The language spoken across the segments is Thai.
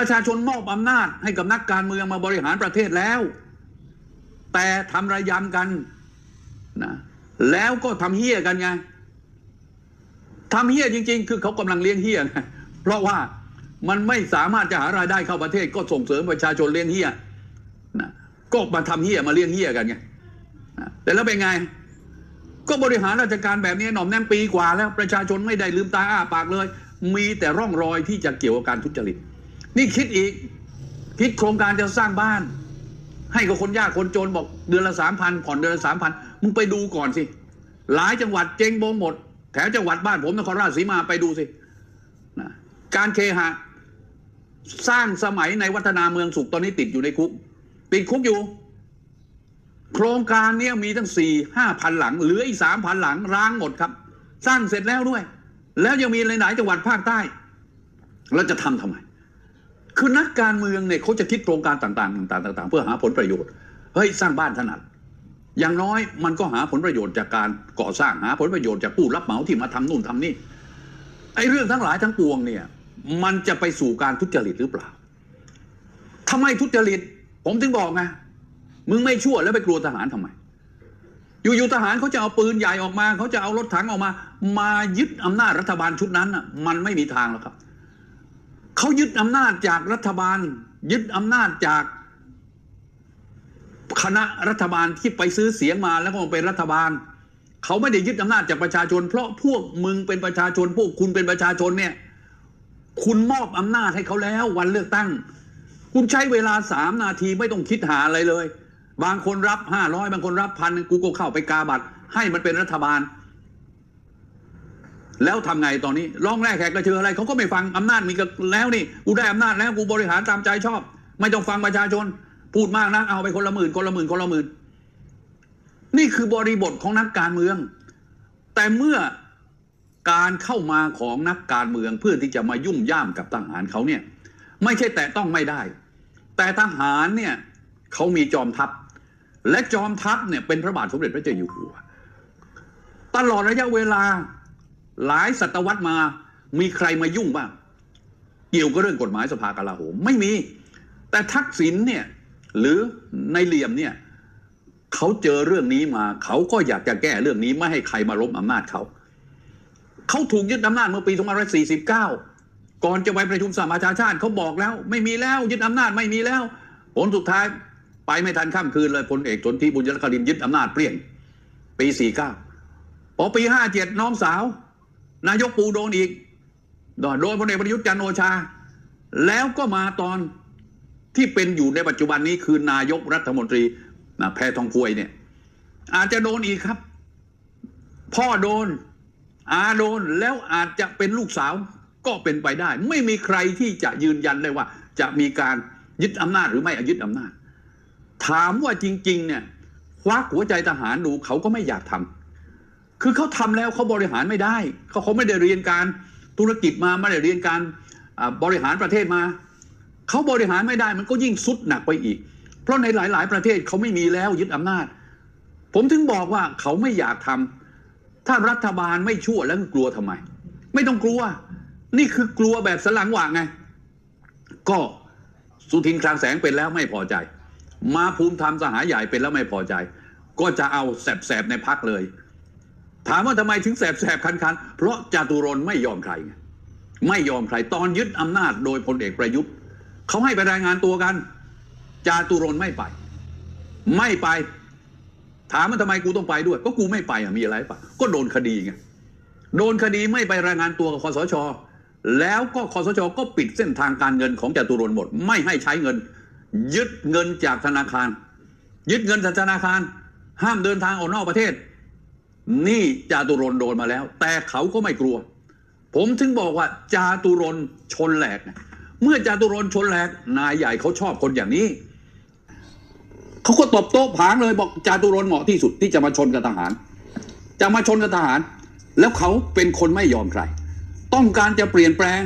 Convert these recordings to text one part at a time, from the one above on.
ประชาชนมอบอำนาจให้กับนักการเมืองมาบริหารประเทศแล้ว แต่ทำระยำกันนะแล้วก็ทำเฮี้ยกันไงทำเฮี้ยจริง ๆ คือเขากำลังเลี้ยงเฮี้ยเพราะว่ามันไม่สามารถจะหารายได้เข้าประเทศ ก็ส่งเสริมประชาชนเลี้ยงเฮี้ยนะก็มาทำเฮี้ยมาเลี้ยงเฮี้ยกันไงนะแต่แล้วเป็นไง ก็บริหารราชการแบบนี้หน่อมแนมปีกว่าแล้ว ประชาชนไม่ได้ลืมตาอ้าปากเลย มีแต่ร่องรอยที่จะเกี่ยวกับการทุจริต นี่คิดอีก คิดโครงการจะสร้างบ้าน ให้กับคนยากคนจนบอกเดือนละสามพันผ่อนเดือนละสามพันมึงไปดูก่อนสิ หลายจังหวัดเจ๊งโบงหมด แถวจังหวัดบ้านผมนครราชสีมาไปดูสินะการเคหะ สร้างสมัยในวัฒนาเมืองสุขตอนนี้ติดอยู่ในคุก ติดคุกอยู่ โครงการเนี้ยมีตั้งสี่ห้าพันหลัง เหลืออีกสามพันหลังร้างหมดครับ สร้างเสร็จแล้วด้วย แล้วยังมีหลายจังหวัดภาคใต้เราจะทำทำไม คือนักการเมืองเนี่ยเขาจะคิดโครงการต่างๆต่างๆต่างๆ เพื่อหาผลประโยชน์เฮ้ยสร้างบ้านถนัดอย่างน้อยมันก็หาผลประโยชน์จากการก่อสร้างหาผลประโยชน์จากผู้รับเหมาที่มาทำนู่นทำนี่ไอ้เรื่องทั้งหลายทั้งปวงเนี่ยมันจะไปสู่การทุจริตหรือเปล่าทำไมทุจริต ผมถึงบอกไงมึงไม่ชั่วแล้วไปกลัวทหารทำไม อยู่ๆทหารเขาจะเอาปืนใหญ่ออกมาเขาจะเอารถถังออกมา มายึดอำนาจรัฐบาลชุดนั้นน่ะมันไม่มีทางหรอกครับ เขายึดอำนาจจากรัฐบาล ยึดอำนาจจากคณะรัฐบาลที่ไปซื้อเสียงมาแล้วก็มาเป็นรัฐบาล เขาไม่ได้ยึดอำนาจจากประชาชน เพราะพวกมึงเป็นประชาชน พวกคุณเป็นประชาชนเนี่ย คุณมอบอำนาจให้เขาแล้ววันเลือกตั้ง คุณใช้เวลาสามนาทีไม่ต้องคิดหาอะไรเลย บางคนรับห้าร้อยบางคนรับพันกูก็เข้าไปกาบัตรให้มันเป็นรัฐบาล แล้วทำไงตอนนี้ร้องแรกแขกกระเชืออะไรเขาก็ไม่ฟังอำนาจมีกันแล้วนี่กูได้อำนาจแล้วกูบริหารตามใจชอบ ไม่ต้องฟังประชาชน พูดมากนะเอาไปคนละหมื่นคนละหมื่นคนละหมื่นนี่คือบริบทของนักการเมือง แต่เมื่อการเข้ามาของนักการเมืองเพื่อที่จะมายุ่งย่ามกับทหารเขาเนี่ย ไม่ใช่แต่ต้องไม่ได้ แต่ทหารเนี่ยเขามีจอมทัพ และจอมทัพเนี่ยเป็นพระบาทสมเด็จพระเจ้าอยู่หัวตลอดระยะเวลา หลายศตวรรษมา มีใครมายุ่งบ้างเกี่ยวกับเรื่องกฎหมายสภากลาโหมไม่มี แต่ทักษิณเนี่ยหรือในเหลี่ยมเนี่ยเขาเจอเรื่องนี้มา เขาก็อยากจะแก้เรื่องนี้ไม่ให้ใครมาล้มอำนาจเขาเขาถูกยึดอำนาจเมื่อปี2549 ก่อนจะไปประชุมสหประชาชาติเขาบอกแล้ว ไม่มีแล้วยึดอำนาจไม่มีแล้ว ผลสุดท้ายไปไม่ทันข้ามคืนเลยพลเอกสนธิบุญยคดินยึดอำนาจเปลี่ยนปี 49พอปี 57 น้องสาว นายกปูโดนอีก โดนพลเอกประยุทธ์จันโอชา แล้วก็มาตอนที่เป็นอยู่ในปัจจุบันนี้คือนายกรัฐมนตรีนะแพทองพวยเนี่ย อาจจะโดนอีกครับ พ่อโดน อาโดนแล้วอาจจะเป็นลูกสาวก็เป็นไปได้ ไม่มีใครที่จะยืนยันได้ว่า จะมีการยึดอำนาจหรือไม่ยึดอำนาจ ถามว่าจริง ๆ เนี่ยควักหัวใจทหารดูเขาก็ไม่อยากทำ คือเขาทำแล้วเขาบริหารไม่ได้เขาเขาไม่ได้เรียนการธุรกิจมาไม่ได้เรียนการบริหารประเทศมาเขาบริหารไม่ได้มันก็ยิ่งสุดหนักไปอีก เพราะในหลาย ๆ ประเทศเขาไม่มีแล้วยึดอำนาจ ผมถึงบอกว่าเขาไม่อยากทำถ้ารัฐบาลไม่ชั่วแล้วกลัวทำไม ไม่ต้องกลัว นี่คือกลัวแบบสลังหว่างไง ก็สุทินคลางแสงเป็นแล้วไม่พอใจ มาภูมิธรรมสหายใหญ่เป็นแล้วไม่พอใจ ก็จะเอาแสบๆในพักเลย ถามว่าทำไมถึงแสบๆคันๆเพราะจาตุรนไม่ยอมใครไงไม่ยอมใครตอนยึดอำนาจโดยพลเอกประยุทธ์เขาให้ไปรายงานตัวกัน จาตุรนไม่ไป ไม่ไป ถามว่าทำไมกูต้องไปด้วย ก็กูไม่ไปอะมีอะไรปะก็โดนคดีไงโดนคดีไม่ไปรายงานตัวกับคอสช แล้วก็คอสชก็ปิดเส้นทางการเงินของจตุรนหมด ไม่ให้ใช้เงิน ยึดเงินจากธนาคาร ยึดเงินจากธนาคาร ห้ามเดินทางออกนอกประเทศ นี่จาตุรนโดนมาแล้ว แต่เขาก็ไม่กลัว ผมถึงบอกว่าจาตุรนชนแหลก เมื่อจาตุรนชนแหลก นายใหญ่เขาชอบคนอย่างนี้ เขาก็ตบโต๊ะผางเลยบอกจาตุรนเหมาะที่สุดที่จะมาชนกับทหาร จะมาชนกับทหาร แล้วเขาเป็นคนไม่ยอมใคร ต้องการจะเปลี่ยนแปลง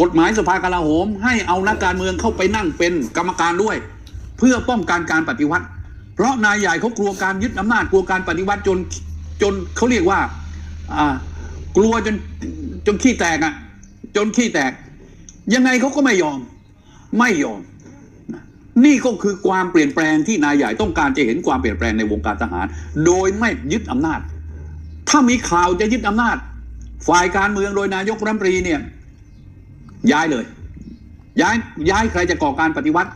กฎหมายสภากลาโหม ให้เอานักการเมืองเข้าไปนั่งเป็นกรรมการด้วย เพื่อป้องกันการปฏิวัติ เพราะนายใหญ่เขากลัวการยึดอำนาจกลัวการปฏิวัติจน จนเขาเรียกว่า อ่า กลัวจนจนขี้แตกอะ จนขี้แตก ยังไงเขาก็ไม่ยอม ไม่ยอมนะนี่ก็คือความเปลี่ยนแปลงที่นายใหญ่ต้องการจะเห็นความเปลี่ยนแปลงในวงการทหาร โดยไม่ยึดอำนาจ ถ้ามีข่าวจะยึดอำนาจ ฝ่ายการเมืองโดยนายกรัฐมนตรีเนี่ย ย้ายเลย ย้ายย้ายใครจะก่อการปฏิวัติ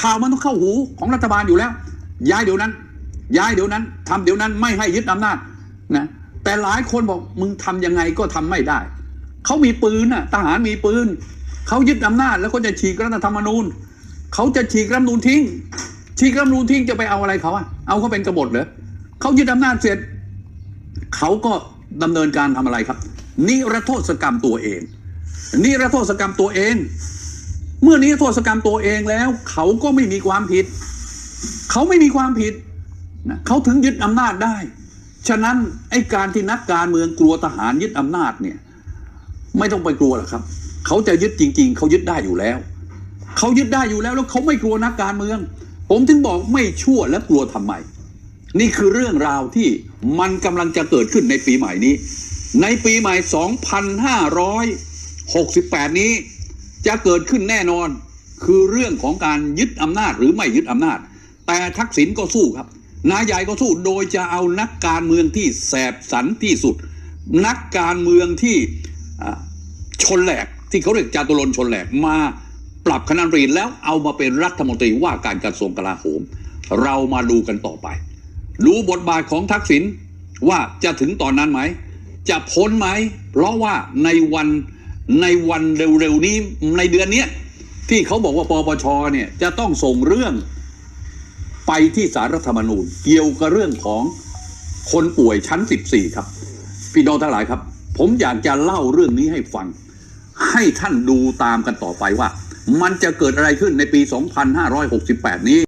ข่าวมันต้องเข้าหูของรัฐบาลอยู่แล้ว ย้ายเดี๋ยวนั้นย้ายเดี๋ยวนั้นทำเดี๋ยวนั้นไม่ให้ยึดอำนาจ นะแต่หลายคนบอกมึงทำยังไงก็ทำไม่ได้ เขามีปืนน่ะทหารมีปืน เขายึดอำนาจแล้วก็จะฉีกรัฐธรรมนูญ เขาจะฉีกรัฐธรรมนูญทิ้ง ฉีกรัฐธรรมนูญทิ้งจะไปเอาอะไรเขาอะเอาเขาเป็นกบฏเหรอเขายึดอำนาจเสร็จ เขาก็ดำเนินการทำอะไรครับ นิรโทษกรรมตัวเอง นิรโทษกรรมตัวเอง เมื่อนิรโทษกรรมตัวเองแล้ว เขาก็ไม่มีความผิด เขาไม่มีความผิดนะเขาถึงยึดอำนาจได้ ฉะนั้นไอ้การที่นักการเมืองกลัวทหารยึดอำนาจเนี่ย ไม่ต้องไปกลัวหรอกครับ เขาจะยึดจริง ๆ เขายึดได้อยู่แล้ว เขายึดได้อยู่แล้วแล้วเขาไม่กลัวนักการเมือง ผมถึงบอกไม่ชั่วและกลัวทำไม นี่คือเรื่องราวที่มันกำลังจะเกิดขึ้นในปีใหม่นี้ ในปีใหม่ 2568 นี้ จะเกิดขึ้นแน่นอน คือเรื่องของการยึดอำนาจหรือไม่ยึดอำนาจ แต่ทักษิณก็สู้ครับ นายใหญ่ก็สู้โดยจะเอานักการเมืองที่แสบสันที่สุด นักการเมืองที่ชนแหลกที่เขาเรียกจาตุรนต์ชนแหลกมาปรับคณะรัฐมนตรีแล้วเอามาเป็นรัฐมนตรีว่าการกระทรวงกลาโหม เรามาดูกันต่อไป รู้บทบาทของทักษิณว่าจะถึงตอนนั้นไหม จะพ้นไหม เพราะว่าในวันในวันเร็วๆนี้ในเดือนนี้ที่เขาบอกว่าปปชเนี่ยจะต้องส่งเรื่อง ไปที่สารรัฐธรรมนูญ เกี่ยวกับเรื่องของคนป่วยชั้น 14 ครับ พี่น้องทั้งหลายครับ ผมอยากจะเล่าเรื่องนี้ให้ฟัง ให้ท่านดูตามกันต่อไปว่า มันจะเกิดอะไรขึ้นในปี 2568 นี้